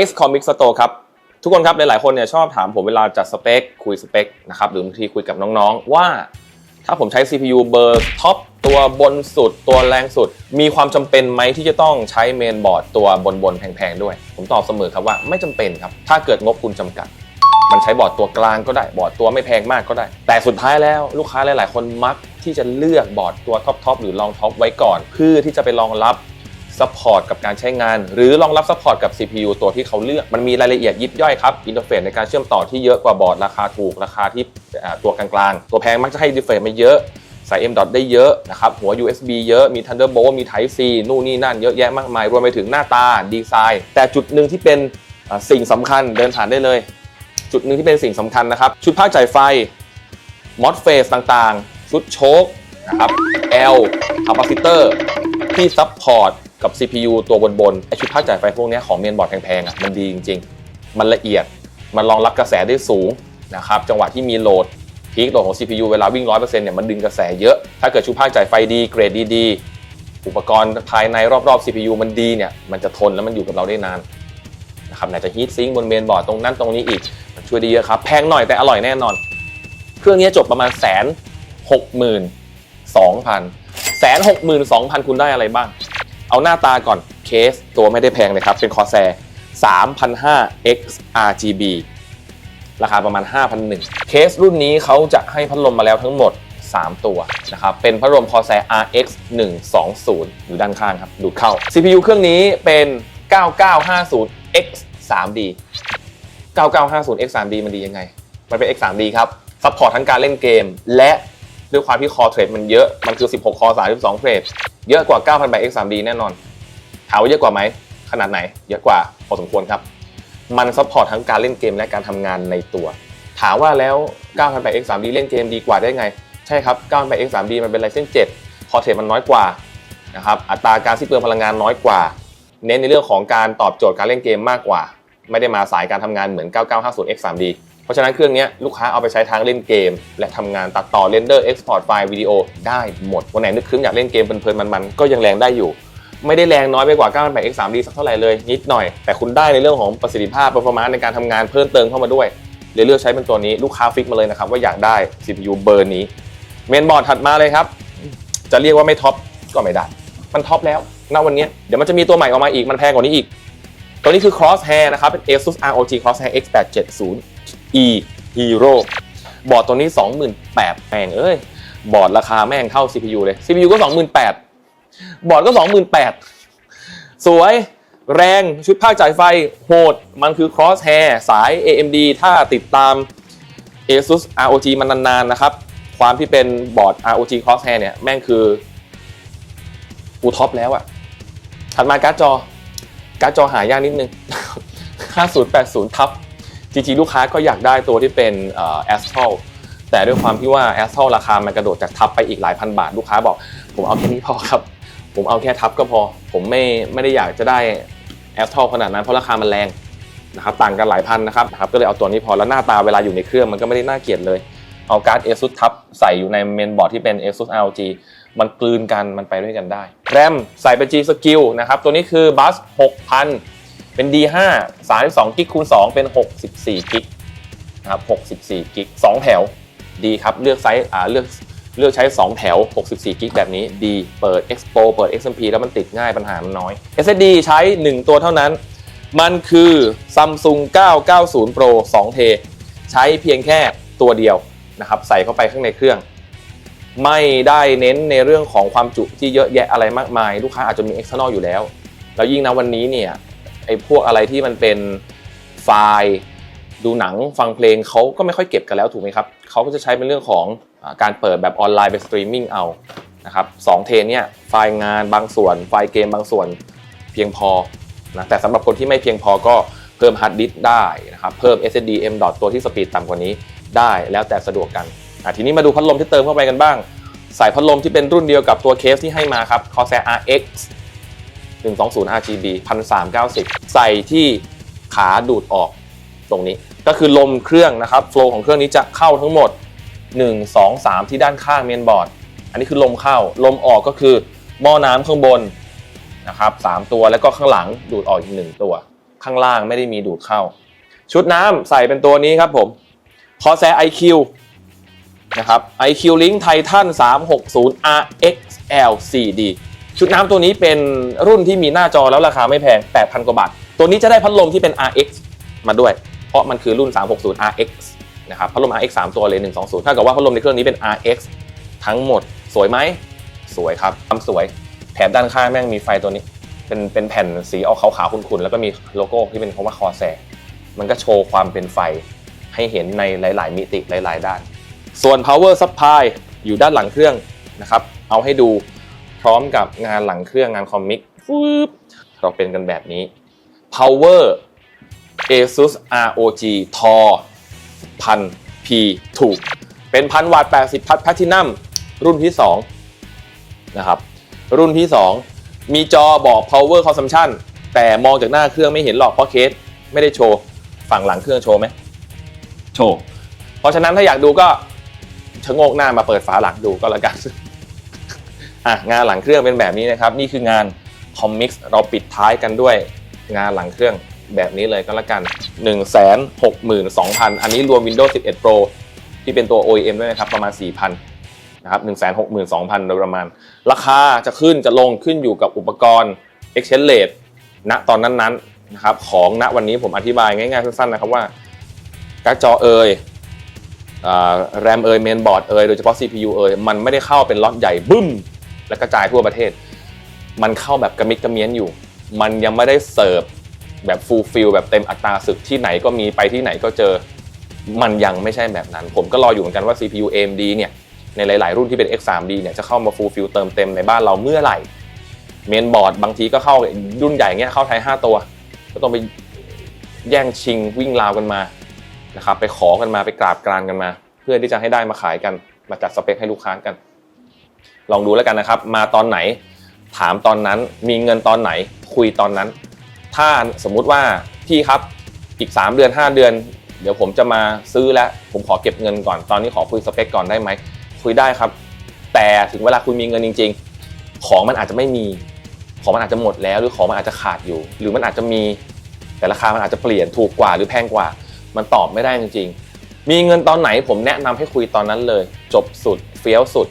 Ice Comic Store ครับ ทุกคนครับหลายๆคนเนี่ยชอบถามผมเวลาจัดสเปค คุยสเปคนะครับหรือบางทีคุยกับน้องๆ ว่าถ้าผมใช้ CPU เบอร์ท็อปตัวบนสุด ตัวแรงสุด มีความจำเป็นไหมที่จะต้องใช้เมนบอร์ดตัวบนๆแพงๆด้วย ผมตอบเสมอครับว่าไม่จำเป็นครับ ถ้าเกิดงบคุณจำกัด มันใช้บอร์ดตัวกลางก็ได้ บอร์ดตัวไม่แพงมากก็ได้ แต่สุดท้ายแล้วลูกค้าหลายๆ คนมักที่จะเลือกบอร์ดตัวท็อปทอปหรือลองท็อปไว้ก่อน เพื่อที่จะไปรองรับ ซัพพอร์ตกับการใช้งาน หรือรองรับซัพพอร์ตกับ CPU ตัวที่เขาเลือก มันมีรายละเอียดยิบย่อยครับอินเทอร์เฟซในการเชื่อมต่อที่เยอะกว่าบอร์ดราคาถูกราคาที่ตัวกลางๆ ตัวแพงมักจะให้อินเทอร์เฟซมาเยอะใส่ M. dot ได้เยอะนะครับ หัว USB เยอะ มี Thunderbolt มี Type C นู่นนี่นั่นเยอะแยะมากมาย รวมไปถึงหน้าตาดีไซน์ แต่จุดหนึ่งที่เป็นสิ่งสำคัญเดินผ่านได้เลย จุดหนึ่งที่เป็นสิ่งสำคัญนะครับ ชุดภาคจ่ายไฟมอสเฟสต่างๆ ชุดโชคนะครับ L คาปาซิเตอร์ที่ซับพอร์ต กับ CPU ตัวบนๆไอชุดภาคจ่ายไฟพวกนี้ของเมนบอร์ดแพงๆอะมันดีจริง ๆ มันละเอียดมันรองรับกระแสได้สูงนะครับจังหวะที่มีโหลดพีคโหลดของ CPU เวลาวิ่ง 100%เนี่ยมันดึงกระแสเยอะ ถ้าเกิดชุดภาคจ่ายไฟดีเกรดดีๆ อุปกรณ์ภายในรอบๆ CPU มันดีเนี่ยมันจะทนแล้วมันอยู่กับเราได้นานนะครับไหนจะฮีทซิงค์บนเมนบอร์ดตรงนั้นตรงนี้อีกมันช่วยได้เยอะครับ แพงหน่อยแต่อร่อยแน่นอน เครื่องนี้จบประมาณแสนหกหมื่นสองพันแสนหกหมื่นสองพันคุณได้อะไรบ้าง เอาหน้าตาก่อนเคสตัวไม่ได้แพงเลยครับ เป็นคอแซ3,500 X RGB ราคาประมาณ 5,001 เคสรุ่นนี้เขาจะให้พัดลมมาแล้วทั้งหมด 3 ตัวนะครับ เป็นพัดลม Corsair RX 120อยู่ด้านข้างครับ ดูเข้า CPU เครื่องนี้เป็น 9950 X 3D 9950 X 3D มันดียังไง มันเป็น X 3D ครับ ซัพพอร์ตทั้งการเล่นเกม และด้วยความที่คอเทรดมันเยอะ มันคือ 16 คอ 32 เทรด เยอะกว่า 9000x3d แน่นอน ถามว่าเยอะกว่าไหม ขนาดไหน เยอะกว่าพอสมควรครับ มันซัพพอร์ตทั้งการเล่นเกมและการทำงานในตัว ถามว่าแล้ว 9000x3d เล่นเกมดีกว่าได้ไง ใช่ครับ 9000x3d มันเป็น Ryzen 7คอเทรดมันน้อยกว่านะครับ อัตราการสิ้นเปลืองพลังงานน้อยกว่า เน้นในเรื่องของการตอบโจทย์การเล่นเกมมากกว่า ไม่ได้มาสายการทำงานเหมือน 9950 X 3D เพราะฉะนั้นเครื่องนี้ลูกค้าเอาไปใช้ทั้งเล่นเกม และทำงานตัดต่อเรนเดอร์เอ็กซ์พอร์ตไฟล์วิดีโอได้หมด วันไหนนึกคืนอยากเล่นเกมเพลินๆมันๆก็ยังแรงได้อยู่ ไม่ได้แรงน้อยไปกว่า9 X 3D สักเท่าไหร่เลยนิดหน่อย แต่คุณได้ในเรื่องของประสิทธิภาพ performance ในการทำงานเพิ่มเติมเข้ามาด้วยเลยเลือกใช้เป็นตัวนี้ลูกค้าฟิกมาเลยนะครับว่าอยากได้ CPU เบอร์นี้เมนบอร์ดถัดมาเลยครับ จะเรียกว่าไม่ท็อปก็ไม่ได้มันท็อปแล้วณวันนี้เดี๋ยวมันจะมีตัวใหม่ออกมาอีกมันแพงกว่านี้อีก ตัวนี้คือ Crosshair นะครับเป็น ASUS ROG Crosshair e Hero บอร์ดตัวนี้ 28,000แม่งเอ้ย บอร์ดราคาแม่งเท่า CPU เลย CPU ก็ 28,000 บอร์ดก็ 28,000 สวยแรงชุดภาคจ่ายไฟโหด มันคือ Crosshair สาย AMD ถ้าติดตาม ASUS ROG มันนานๆนะครับ ความที่เป็นบอร์ด ROG Crosshair เนี่ย แม่งคือกูท็อปแล้วอะถัดมาการ์ดจอ การ์ดจอหายากนิดนึง 5080 ทับ จริงๆ ลูกค้าก็อยากได้ตัวที่เป็นเอ่อลแต่ด้วยความที่ว่า Astral ราคามันกระโดดจากทับไปอีกหลายพันบาท ลูกค้าบอก ผมเอาแค่นี้พอครับ ผมเอาแค่ทับก็พอ ผมไม่ไม่ได้อยากจะได้ Astral ขนาดนั้นเพราะราคามันแรงนะครับต่างกันหลายพันนะครับนะครับก็เลยเอาตัวนี้พอแล้วหน้าตาเวลาอยู่ในเครื่องมันก็ไม่ได้น่าเกลียดเลยเอาการ์ด ASUS ทับใส่อยู่ในเมนบอร์ดที่เป็น ASUS ROG มันกลืนกันมันไปด้วยกันได้ แรมใส่เป็น G Skill นะครับ ตัวนี้คือ Bus 6000 เป็น D5 32กิกคูณ2เป็น 64กิกนะครับ64กิก2แถวดีครับเลือกไซส์อ่าเลือกเลือกใช้ 2 แถว 64 กิกแบบนี้ดี เปิด Expo เปิด XMP แล้วมันติดง่ายปัญหามันน้อย SSD ใช้ 1 ตัวเท่านั้น มันคือ Samsung 990 Pro 2เทใช้เพียงแค่ตัวเดียวนะครับ ใส่เข้าไปข้างในเครื่อง ไม่ได้เน้นในเรื่องของความจุที่เยอะแยะอะไรมากมาย ลูกค้าอาจจะมี external อยู่แล้ว แล้วยิ่งนะวันนี้เนี่ย ไอ้พวกอะไรที่มันเป็นไฟล์ดูหนังฟังเพลงเขาก็ไม่ค่อยเก็บกันแล้วถูกไหมครับเขาก็จะใช้เป็นเรื่องของอการเปิดแบบออนไลน์เป็นสตรีมมิ่งเอานะครับสองเทนเนี่ยไฟล์งานบางส่วน ไฟล์เกมบางส่วนเพียงพอนะแต่สำหรับคนที่ไม่เพียงพอก็เพิ่มฮาร์ดดิสก์ได้นะครับเพิ่ม SSD M. ตัวที่สปีดต่ำกว่านี้ได้แล้วแต่สะดวกกันอะทีนี้มาดูพัดลมที่เติมเข้าไปกันบ้าง สายพัดลมที่เป็นรุ่นเดียวกับตัวเคสที่ให้มาครับ Corsair RX 120 RGB 1390 ใส่ที่ขาดูดออกตรงนี้ ก็คือลมเครื่องนะครับโฟล์ของเครื่องนี้จะเข้าทั้งหมด 1 2 3 ที่ด้านข้างเมนบอร์ด อันนี้คือลมเข้า ลมออกก็คือหม้อน้ำข้างบนนะครับ3ตัวแล้วก็ข้างหลังดูดออกอีก 1 ตัว ข้างล่างไม่ได้มีดูดเข้า ชุดน้ำใส่เป็นตัวนี้ครับผมคอแซ IQ นะครับ IQ Link Titan 360 RXL 4D ชุดน้ำตัวนี้เป็นรุ่นที่มีหน้าจอแล้วราคาไม่แพง 8,000 กว่าบาท ตัวนี้จะได้พัดลมที่เป็น RX มาด้วย เพราะมันคือรุ่น 360 RX นะครับ พัดลม RX 3 ตัวเลย 120 ถ้ากับว่าพัดลมในเครื่องนี้เป็น RX ทั้งหมด สวยไหม สวยครับทำสวย แถบด้านข้างแม่งมีไฟตัวนี้ เป็นเป็นแผ่นสีออกขาวๆขุ่นๆ แล้วก็มีโลโก้ที่เป็นคำว่าคอแซมันก็โชว์ความเป็นไฟให้เห็นในหลาย ๆ มิติหลาย ๆ ด้าน ส่วน power supply อยู่ด้านหลังเครื่องนะครับ เอาให้ดู พร้อมกับงานหลังเครื่องงานคอมมิกฟึบเราเป็นกันแบบนี้ power asus rog tor พัน p ถูก เป็นพันวัตต์80 พัทแพทินัมรุ่นที่ 2 นะครับ รุ่นที่ 2 มีจอบอก power consumption แต่มองจากหน้าเครื่องไม่เห็นหรอกเพราะเคสไม่ได้โชว์ ฝั่งหลังเครื่องโชว์ไหมโชว์ เพราะฉะนั้นถ้าอยากดูก็ชะโงกหน้ามาเปิดฝาหลังดูก็แล้วกัน อะงานหลังเครื่องเป็นแบบนี้นะครับ นี่คืองานคอมมิกส์เราปิดท้ายกันด้วยงานหลังเครื่องแบบนี้เลยก็แล้วกัน 1 6 2 0 0 0 อันนี้รวม Windows 11 Pro ที่เป็นตัว OEM ด้วยนะครับ ประมาณ 4,000นะครับ162,000 โดยประมาณ ราคาจะขึ้นจะลงขึ้นอยู่กับอุปกรณ์ Exchange Rate ณตอนนั้นๆนะครับของณวันนี้ผมอธิบายง่ายๆสั้นๆนะครับว่าการ์ดจอเอยแรมเอยเมนบอร์ดเอยโดยเฉพาะ CPU เอยมันไม่ได้เข้าเป็นล็อตใหญ่บึ้ม และกระจายทั่วประเทศ มันเข้าแบบกระมิดกระเมี้ยนอยู่ มันยังไม่ได้เสิร์ฟแบบฟูลฟิลแบบเต็มอัตราศึกที่ไหนก็มีไปที่ไหนก็เจอมันยังไม่ใช่แบบนั้น ผมก็รออยู่เหมือนกันว่า CPU AMD เนี่ยในหลาย ๆ รุ่นที่เป็น X3D เนี่ยจะเข้ามาฟูลฟิลเติมเต็มในบ้านเราเมื่อไหร่เมนบอร์ดบางทีก็เข้ารุ่นใหญ่เงี้ยเข้าไทย 5 ตัว ก็ต้องไปแย่งชิงวิ่งราวกันมานะครับไปขอกันมาไปกราบกรานกันมา เพื่อที่จะให้ได้มาขายกันมาจัดสเปคให้ลูกค้ากัน ลองดูแล้วกันนะครับ มาตอนไหน ถามตอนนั้น มีเงินตอนไหน คุยตอนนั้น ถ้าสมมุติว่าพี่ครับอีก 3 เดือน 5 เดือน เดี๋ยวผมจะมาซื้อแล้ว ผมขอเก็บเงินก่อน ตอนนี้ขอคุยสเปคก่อนได้ไหม คุยได้ครับ แต่ถึงเวลาคุณมีเงินจริง ๆ ของมันอาจจะไม่มี ของมันอาจจะหมดแล้ว หรือของมันอาจจะขาดอยู่ หรือมันอาจจะมี แต่ราคามันอาจจะเปลี่ยนถูกกว่าหรือแพงกว่า มันตอบไม่ได้จริง ๆ มีเงินตอนไหนผมแนะนำให้คุยตอนนั้นเลย จบสุดเฟี้ยวสุด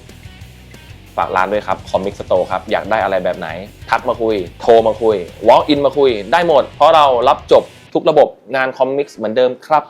ฝากร้านด้วยครับคอมิกสโตร์ครับ อยากได้อะไรแบบไหน ทักมาคุย โทรมาคุย walk in มาคุย ได้หมด เพราะเรารับจบทุกระบบงานคอมิกส์เหมือนเดิมครับ